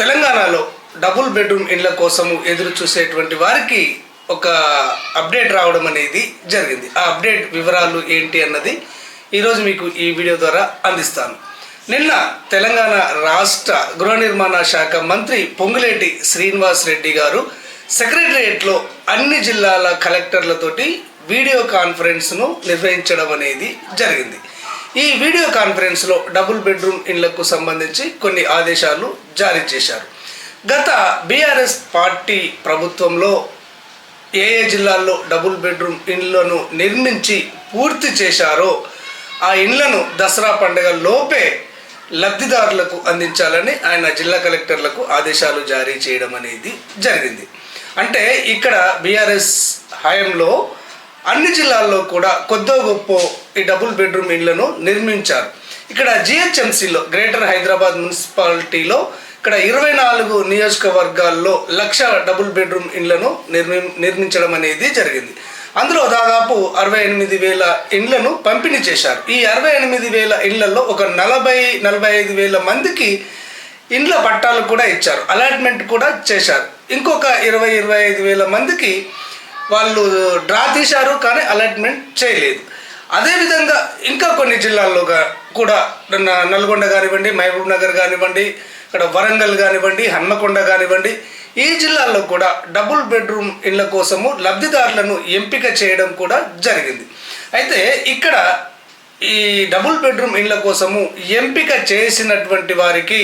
తెలంగాణలో double bedroom ఇండ్ల కోసము ఎదురు చూసేటువంటి వారికి ఒక అప్డేట్ రావడం అనేది జరిగింది. ఆ అప్డేట్ వివరాలు ఏంటి అన్నది ఈరోజు మీకు ఈ వీడియో ద్వారా అందిస్తాను. నిన్న తెలంగాణ రాష్ట్ర గృహ నిర్మాణ శాఖ మంత్రి పొంగులేటి శ్రీనివాస్ రెడ్డి గారు సెక్రటరియట్లో అన్ని జిల్లాల కలెక్టర్లతోటి వీడియో కాన్ఫరెన్స్ను నిర్వహించడం అనేది జరిగింది. ఈ వీడియో కాన్ఫరెన్స్లో డబుల్ బెడ్రూమ్ ఇళ్ళకు సంబంధించి కొన్ని ఆదేశాలు జారీ చేశారు. గత బీఆర్ఎస్ పార్టీ ప్రభుత్వంలో ఏ ఏ జిల్లాల్లో డబుల్ బెడ్రూమ్ ఇండ్లను నిర్మించి పూర్తి చేశారో ఆ ఇండ్లను దసరా పండుగ లోపే లబ్ధిదారులకు అందించాలని ఆయన జిల్లా కలెక్టర్లకు ఆదేశాలు జారీ చేయడం అనేది జరిగింది. అంటే ఇక్కడ బీఆర్ఎస్ హయాంలో అన్ని జిల్లాల్లో కూడా కొద్దో గొప్ప ఈ డబుల్ బెడ్రూమ్ ఇళ్ళను నిర్మించారు. ఇక్కడ జిహెచ్ఎంసీలో గ్రేటర్ హైదరాబాద్ మున్సిపాలిటీలో ఇక్కడ ఇరవై నాలుగు నియోజకవర్గాల్లో లక్ష డబుల్ బెడ్రూమ్ ఇండ్లను నిర్మి నిర్మించడం అనేది జరిగింది. అందులో దాదాపు అరవై ఎనిమిది వేల ఇండ్లను పంపిణీ చేశారు. ఈ అరవై ఎనిమిది వేల ఇండ్లలో ఒక నలభై నలభై ఐదు వేల మందికి ఇండ్ల పట్టాలు కూడా ఇచ్చారు. అలాట్మెంట్ కూడా చేశారు. ఇంకొక ఇరవై ఇరవై ఐదు వేల మందికి వాళ్ళు డ్రా తీశారు కానీ అలాట్మెంట్ చేయలేదు. అదేవిధంగా ఇంకా కొన్ని జిల్లాల్లో కూడా నల్గొండ కానివ్వండి మహబూబ్ నగర్ కానివ్వండి ఇక్కడ వరంగల్ కానివ్వండి హన్మకొండ కానివ్వండి ఈ జిల్లాల్లో కూడా డబుల్ బెడ్రూమ్ ఇళ్ళ కోసము లబ్ధిదారులను ఎంపిక చేయడం కూడా జరిగింది. అయితే ఇక్కడ ఈ డబుల్ బెడ్రూమ్ ఇళ్ళ కోసము ఎంపిక చేసినటువంటి వారికి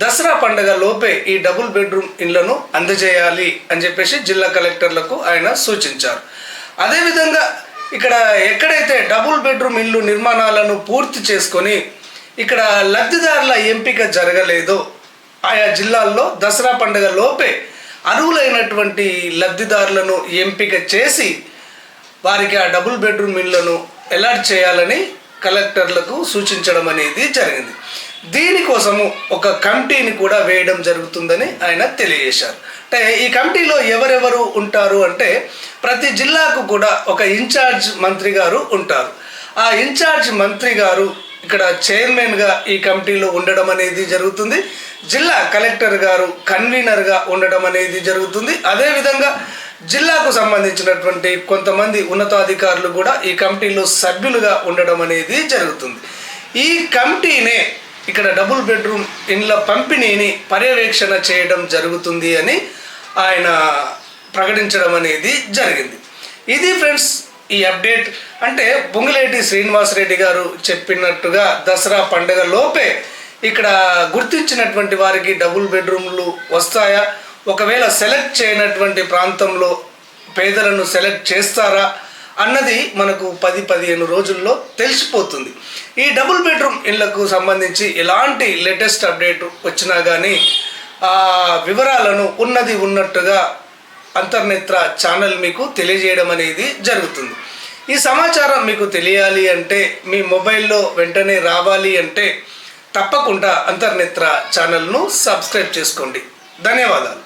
దసరా పండగ లోపే ఈ డబుల్ బెడ్రూమ్ ఇళ్ళను అందజేయాలి అని చెప్పేసి జిల్లా కలెక్టర్లకు ఆయన సూచించారు. అదేవిధంగా ఇక్కడ ఎక్కడైతే డబుల్ బెడ్రూమ్ ఇల్లు నిర్మాణాలను పూర్తి చేసుకొని ఇక్కడ లబ్ధిదారుల ఎంపిక జరగలేదో ఆయా జిల్లాల్లో దసరా పండుగ లోపే అర్హులైనటువంటి లబ్ధిదారులను ఎంపిక చేసి వారికి ఆ డబుల్ బెడ్రూమ్ ఇళ్ళను అలాట్ చేయాలని కలెక్టర్లకు సూచించడం అనేది జరిగింది. దీనికోసము ఒక కమిటీని కూడా వేయడం జరుగుతుందని ఆయన తెలియజేశారు. అంటే ఈ కమిటీలో ఎవరెవరు ఉంటారు అంటే ప్రతి జిల్లాకు కూడా ఒక ఇన్ఛార్జ్ మంత్రి గారు ఉంటారు. ఆ ఇన్ఛార్జ్ మంత్రి గారు ఇక్కడ చైర్మన్గా ఈ కమిటీలో ఉండడం అనేది జరుగుతుంది. జిల్లా కలెక్టర్ గారు కన్వీనర్గా ఉండడం అనేది జరుగుతుంది. అదేవిధంగా జిల్లాకు సంబంధించినటువంటి కొంతమంది ఉన్నతాధికారులు కూడా ఈ కమిటీలో సభ్యులుగా ఉండడం అనేది జరుగుతుంది. ఈ కమిటీనే ఇక్కడ డబుల్ బెడ్రూమ్ ఇండ్ల పంపిణీని పర్యవేక్షణ చేయడం జరుగుతుంది అని ఆయన ప్రకటించడం అనేది జరిగింది. ఇది ఫ్రెండ్స్ ఈ అప్డేట్ అంటే బొంగులేటి శ్రీనివాసరెడ్డి గారు చెప్పినట్టుగా దసరా పండుగ లోపే ఇక్కడ గుర్తించినటువంటి వారికి డబుల్ బెడ్రూమ్లు వస్తాయా? ఒకవేళ సెలెక్ట్ చేయనటువంటి ప్రాంతంలో పేదలను సెలెక్ట్ చేస్తారా? అన్నది మనకు పది పదిహేను రోజుల్లో తెలిసిపోతుంది. ఈ డబుల్ బెడ్రూమ్ ఇళ్ళకు సంబంధించి ఎలాంటి లేటెస్ట్ అప్డేట్ వచ్చినా కానీ ఆ వివరాలను ఉన్నది ఉన్నట్టుగా అంతర్నేత్ర ఛానల్ మీకు తెలియజేయడం అనేది జరుగుతుంది. ఈ సమాచారం మీకు తెలియాలి అంటే మీ మొబైల్లో వెంటనే రావాలి అంటే తప్పకుండా అంతర్నేత్ర ఛానల్ను సబ్స్క్రైబ్ చేసుకోండి. ధన్యవాదాలు.